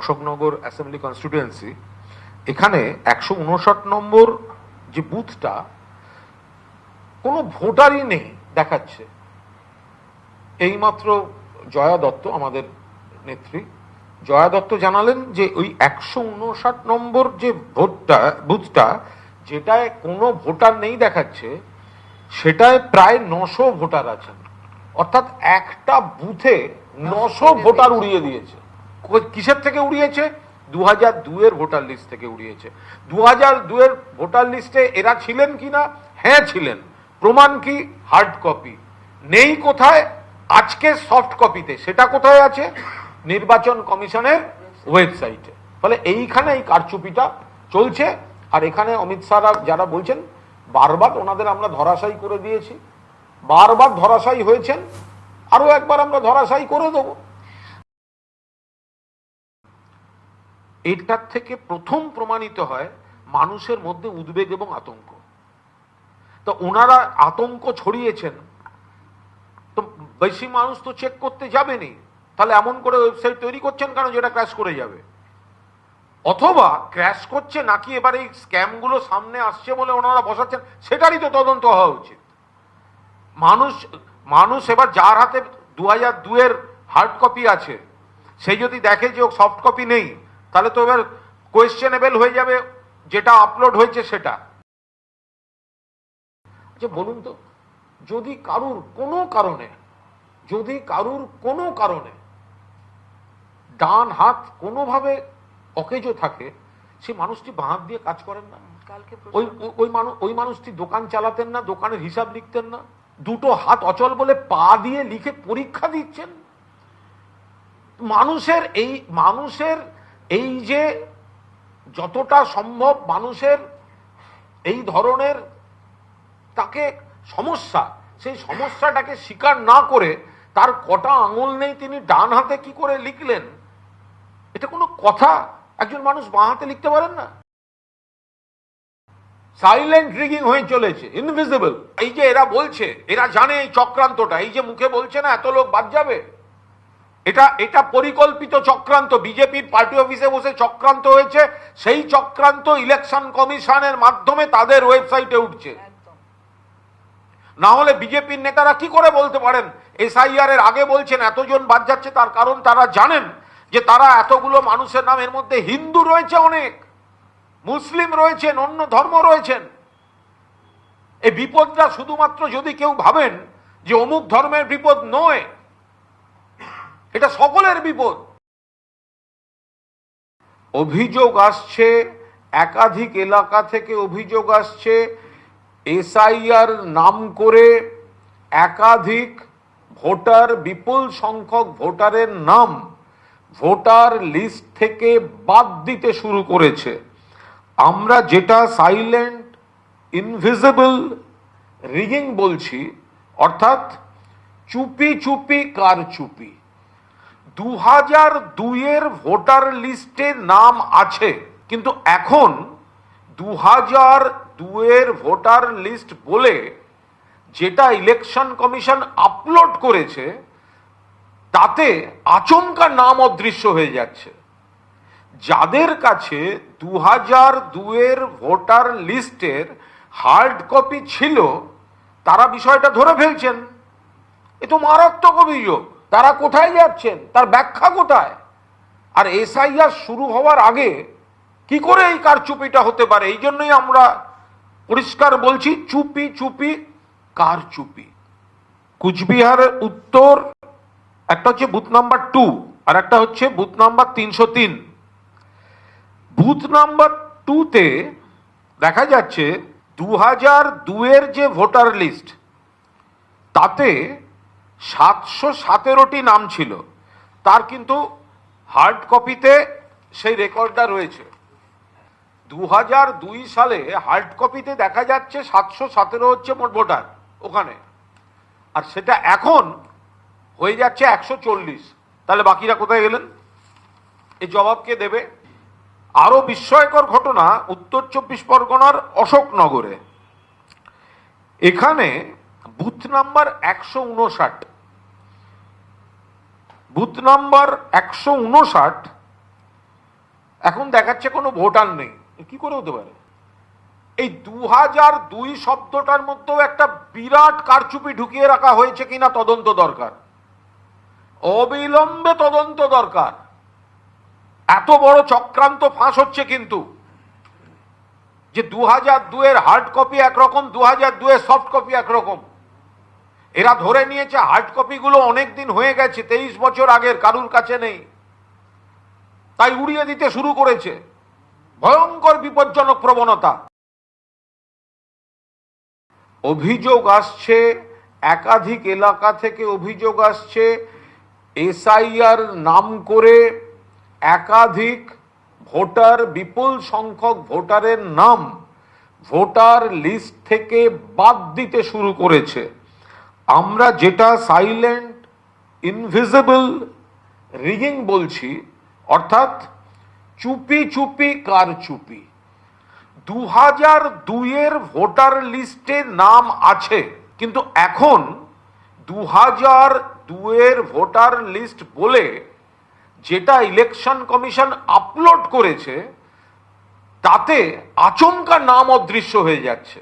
Ashoknagar assembly constituency এখানে একশো উনষাট নম্বর যে বুথটা কোনো ভোটারই নেই দেখাচ্ছে। এইমাত্র জয়া দত্ত আমাদের নেত্রী জয়া দত্ত জানালেন যে ওই একশো উনষাট নম্বর যে ভোটটা বুথটা যেটায় কোনো ভোটার নেই দেখাচ্ছে সেটায় প্রায় নশো ভোটার আছেন। অর্থাৎ একটা বুথে নশো ভোটার উড়িয়ে দিয়েছে। কিসের থেকে উড়িয়েছে? দু হাজার দুয়ের ভোটার লিস্ট থেকে উড়িয়েছে। দু হাজার দুয়ের ভোটার লিস্টে এরা ছিলেন কি না? হ্যাঁ ছিলেন। প্রমাণ কি? Hard copy. নেই কোথায়? আজকে সফট কপিতে। সেটা কোথায় আছে? নির্বাচন কমিশনের ওয়েবসাইটে। ফলে এইখানে এই কারচুপিটা চলছে। আর এখানে অমিত শাহরা যারা বলছেন, বারবার ওনাদের আমরা ধরাশায়ী করে দিয়েছি। বারবার ধরাশায়ী হয়েছেন। আরও একবার আমরা ধরাশায়ী করে দেবো। এটার থেকে প্রথম প্রমাণিত হয় মানুষের মধ্যে উদ্বেগ এবং আতঙ্ক। তো ওনারা আতঙ্ক ছড়িয়েছেন। তো বেশি মানুষ তো চেক করতে যাবেনি। তাহলে এমন করে ওয়েবসাইট তৈরি করছেন কেন যেটা ক্র্যাশ করে যাবে? অথবা ক্র্যাশ করছে নাকি এবার এই স্ক্যামগুলো সামনে আসছে বলে ওনারা বসাচ্ছেন, সেটারই তো তদন্ত হওয়া উচিত। মানুষ মানুষ এবার যার হাতে দু হাজার দুয়ের হার্ড কপি আছে, সে যদি দেখে যে সফট কপি নেই তাহলে তো এবার কোয়েশ্চেনেবেল হয়ে যাবে যেটা আপলোড হয়েছে সেটা। যে বলুন তো যদি কারুর কোনো কারণে যদি কারুর কোনো কারণে ডান হাত কোনোভাবে অকেজো থাকে সেই মানুষটি বাঁ হাত দিয়ে কাজ করেন না? কালকে ওই ওই- ওই মানুষ ওই মানুষটি দোকান চালাতেন না দোকানের হিসাব লিখতেন না দুটো হাত অচল বলে পা দিয়ে লিখে পরীক্ষা দিচ্ছেন? মানুষের এই মানুষের এই যে যতটা সম্ভব মানুষের এই ধরনের তাকে সমস্যা, সেই সমস্যাটাকে স্বীকার না করে তার কটা আঙুল নেই তিনি ডান হাতে কি করে লিখলেন? এটা কোনো কথা? একজন মানুষ বাঁ হাতে লিখতে পারেন না? সাইলেন্ট রিগিং হয়ে চলেছে ইনভিজিবল এই যে এরা বলছে, এরা জানে এই চক্রান্তটা, এই যে মুখে বলছে না, এত লোক বাদ যাবে? এটা এটা পরিকল্পিত চক্রান্ত। বিজেপির পার্টি অফিসে বসে চক্রান্ত হয়েছে। সেই চক্রান্ত ইলেকশন কমিশনের মাধ্যমে তাদের ওয়েবসাইটে উঠছে। না হলে বিজেপির নেতারা কি করে বলতে পারেন? এসআইআর এর আগে বলছেন, এতজন বাদ যাচ্ছে, তার কারণ তারা জানেন যে তারা এতগুলো মানুষের নাম এর মধ্যে হিন্দু রয়েছে অনেক, মুসলিম রয়েছেন, অন্য ধর্ম রয়েছেন। এই বিপদটা শুধুমাত্র যদি কেউ ভাবেন যে অমুক ধর্মের বিপদ নয় এটা সকলের বিপদ। অভিযোগ আসছে, একাধিক এলাকা থেকে অভিযোগ আসছে, এসআইআর নাম করে একাধিক ভোটার, বিপুল সংখ্যক ভোটারের নাম ভোটার লিস্ট থেকে বাদ দিতে শুরু করেছে। আমরা যেটা সাইলেন্ট ইনভিজিবল রিগিং বলছি, অর্থাৎ চুপি চুপি কার চুপি দু হাজার দুইয়ের ভোটার লিস্টে নাম আছে, কিন্তু এখন দু হাজার দুয়ের ভোটার লিস্ট বলে যেটা ইলেকশন কমিশন আপলোড করেছে, তাতে আচমকা নাম অদৃশ্য হয়ে যাচ্ছে। যাদের কাছে দু হাজার দুয়ের ভোটার লিস্টের হার্ড কপি ছিল, তারা বিষয়টা ধরে ফেলছেন। এ তো মারাত্মক অভিযোগ। তারা কোথায় যাচ্ছেন? তার ব্যাখ্যা কোথায়? আর এসআইআর শুরু হওয়ার আগে কি করে এই কারচুপিটা হতে পারে? এই জন্যই আমরা পরিষ্কার বলছি, চুপি চুপি, কারচুপি। কুচবিহারের উত্তর, একটা হচ্ছে বুথ নাম্বার টু, আর একটা হচ্ছে বুথ নাম্বার তিনশো তিন। বুথ নাম্বার টুতে দেখা যাচ্ছে দু হাজার দুয়ের যে ভোটার লিস্ট, তাতে সাতশো সতেরোটি নাম ছিল। তার কিন্তু হার্ড কপিতে সেই রেকর্ডটা রয়েছে। দু দুই সালে হার্ড কপিতে দেখা যাচ্ছে সাতশো সতেরো হচ্ছে মোট ভোটার ওখানে। আর সেটা এখন হয়ে যাচ্ছে একশো চল্লিশ। তাহলে বাকিরা কোথায় গেলেন? এই জবাব কে দেবে? আরও বিস্ময়কর ঘটনা উত্তর চব্বিশ পরগনার অশোকনগরে। এখানে বুথ নাম্বার একশো উনষাট। বুথ নাম্বার একশো উনষাট, এখন দেখাচ্ছে কোনো ভোটার নেই। কি করে হতে পারে? এই দু হাজার দুই শব্দটার মধ্যেও একটা বিরাট কারচুপি ঢুকিয়ে রাখা হয়েছে কিনা তদন্ত দরকার। অবিলম্বে তদন্ত দরকার। এত বড় চক্রান্ত ফাঁস হচ্ছে কিন্তু যে দু হাজার দুয়ের হার্ড কপি একরকম দু হাজার দুয়ের সফট কপি একরকম। এরা ধরে নিয়েছে হার্ড কপিগুলো অনেক দিন হয়ে গেছে, তেইশ বছর আগের, কারুর কাছে নেই। তাই উড়িয়ে দিতে শুরু করেছে। ভয়ঙ্কর বিপজ্জনক প্রবণতা। অভিযোগ আসছে, একাধিক এলাকা থেকে অভিযোগ আসছে, এসআইআর নাম করে একাধিক ভোটার, বিপুল সংখ্যক ভোটারের নাম ভোটার লিস্ট থেকে বাদ দিতে শুরু করেছে। আমরা যেটা সাইলেন্ট ইনভিজিবল রিগিং বলছি, অর্থাৎ চুপি চুপি কার চুপি। দু হাজার দুইয়ের ভোটার লিস্টে নাম আছে, কিন্তু এখন দু হাজার দুয়ের ভোটার লিস্ট বলে যেটা ইলেকশন কমিশন আপলোড করেছে, তাতে আচমকা নাম অদৃশ্য হয়ে যাচ্ছে।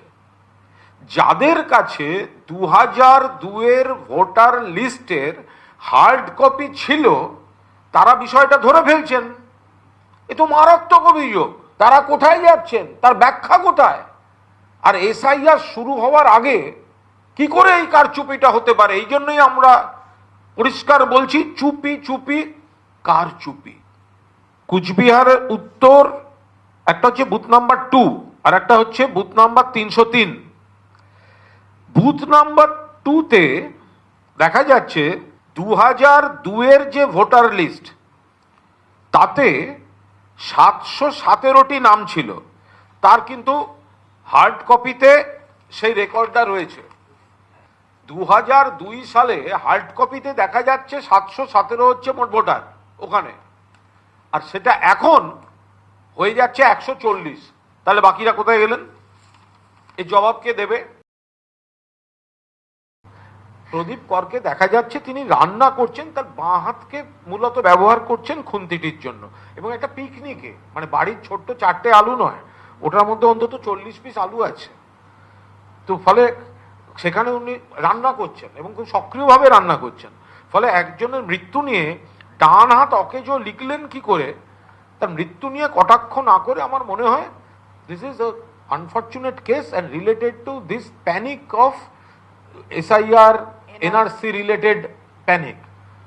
যাদের কাছে দু হাজার দুয়ের ভোটার লিস্টের হার্ড কপি ছিল, তারা বিষয়টা ধরে ফেলছেন। এ তো মারাত্মক অভিযোগ। তারা কোথায় যাচ্ছেন? তার ব্যাখ্যা কোথায়? আর এসআইআর শুরু হওয়ার আগে কি করে এই কারচুপিটা হতে পারে? এই জন্যই আমরা পরিষ্কার বলছি, চুপি চুপি, কারচুপি। কুচবিহারের উত্তর, একটা হচ্ছে বুথ নাম্বার টু, আর একটা হচ্ছে বুথ নাম্বার তিনশো তিন। বুথ নাম্বার টুতে দেখা যাচ্ছে দু হাজার দুয়ের যে ভোটার লিস্ট, তাতে সাতশো সতেরোটি নাম ছিল। তার কিন্তু হার্ড কপিতে সেই রেকর্ডটা রয়েছে। দু হাজার দুই সালে হার্ড কপিতে দেখা যাচ্ছে সাতশো সতেরো হচ্ছে মোট ভোটার ওখানে। আর সেটা এখন হয়ে যাচ্ছে একশো চল্লিশ। তাহলে বাকিরা কোথায় গেলেন? এই জবাব কে দেবে? প্রদীপ করকে দেখা যাচ্ছে তিনি রান্না করছেন তার বাঁ হাতকে মূলত ব্যবহার করছেন খুন্তিটির জন্য। এবং একটা পিকনিকে মানে বাড়ির ছোট্ট চারটে আলু নয় ওটার মধ্যে অন্তত চল্লিশ পিস আলু আছে। তো ফলে সেখানে উনি রান্না করছেন এবং খুব সক্রিয়ভাবে রান্না করছেন। ফলে একজনের মৃত্যু নিয়ে ডান হাত অকেজো লিখলেন কি করে তার মৃত্যু নিয়ে কটাক্ষ না করে আমার মনে হয় this is a unfortunate case and related to this panic of SIR, NRC related panic.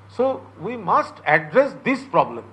So we must address this problem.